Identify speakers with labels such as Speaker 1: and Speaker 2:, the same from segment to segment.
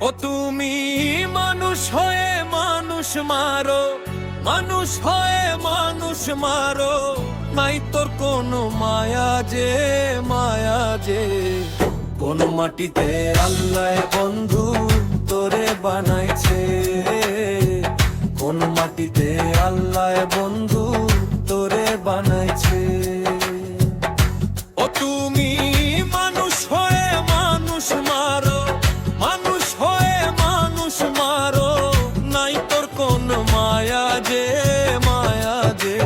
Speaker 1: ও তুমি মানুষ হয়ে মানুষ মারো, মানুষ হয়ে মানুষ মারো। নাই তোর কোনো মায়া যে মায়া যে। কোন মাটিতে আল্লাহ বন্ধু তোরে বানাইছে। কোন মাটিতে আল্লাহ বন্ধু তোরে বানাইছে। যে মায়া যে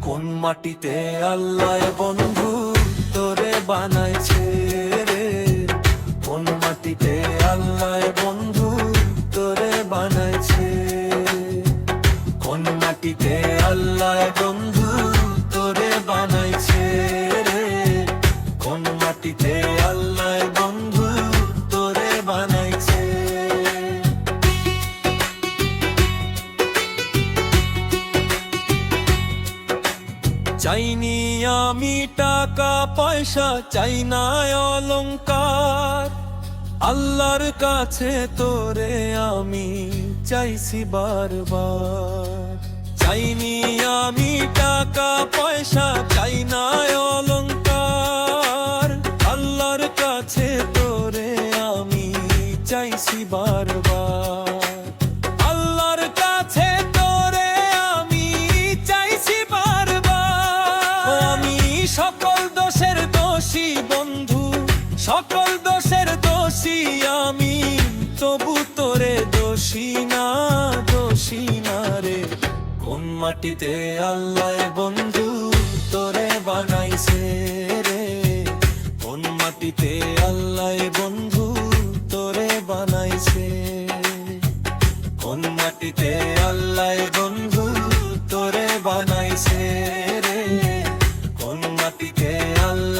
Speaker 1: কোন মাটিতে আল্লাহ বন্ধু তোরে বানাইছে রে? কোন মাটিতে আল্লাহ বন্ধু তোরে বানাইছে? কোন মাটিতে আল্লাহ বন্ধু তোরে বানাইছে রে? কোন মাটিতে চাইনি আমি টাকা, পয়সা, চাই না অলংকার। আল্লাহর কাছে তোরে আমি চাইছি বারবার। চাইনি আমি টাকা, পয়সা, চাই না অলংকার। আল্লাহর কাছে তোরে আমি চাইছি বারবার। সকল দোষের দোষী বন্ধু, সকল দোষের দোষী আমি। তবু তোরে দোষী না দোষী না রে। কোন মাটিতে আল্লাহ বন্ধু তোরে বানাইছে রে? কোন মাটিতে আল্লাহ বন্ধু তোরে বানাইছে? কোন মাটিতে আল্লাহ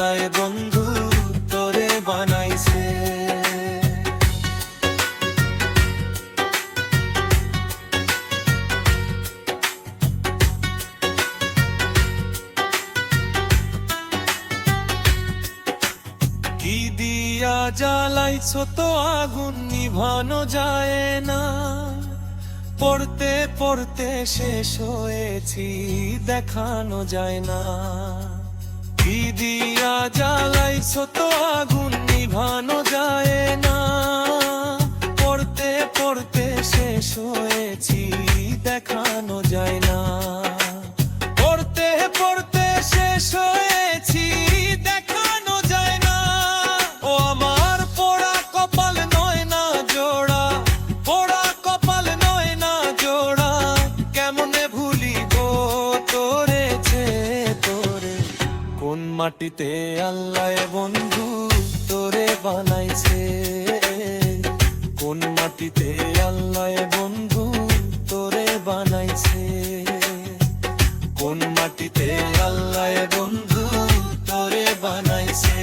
Speaker 1: আল্লাহ বন্ধু বানাইছে। কি দিয়া জ্বালাইছো তো আগুন, নিভানো যায় না। পড়তে পড়তে শেষ হয়েছি, দেখানো যায় না। কি দিয়া জ্বালাইছো তো আগুন, নিভানো যায় না। পড়তে পড়তে শেষ হয়েছি, দেখানো যায় না। মাটিতে আল্লাহ বন্ধু তোরে বানাইছে। কোন মাটিতে আল্লাহ বন্ধু তোরে বানাইছে? কোন মাটিতে আল্লাহ বন্ধু তোরে বানাইছে?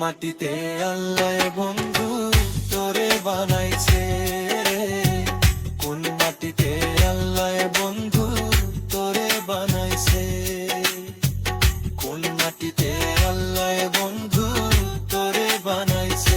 Speaker 1: মাটিতে আল্লাহ বন্ধু তোরে বানাইছে কোন মাটিতে আল্লাহ বন্ধু তোরে বানাইছে? কোন মাটিতে আল্লাহ বন্ধু তোরে বানাইছে?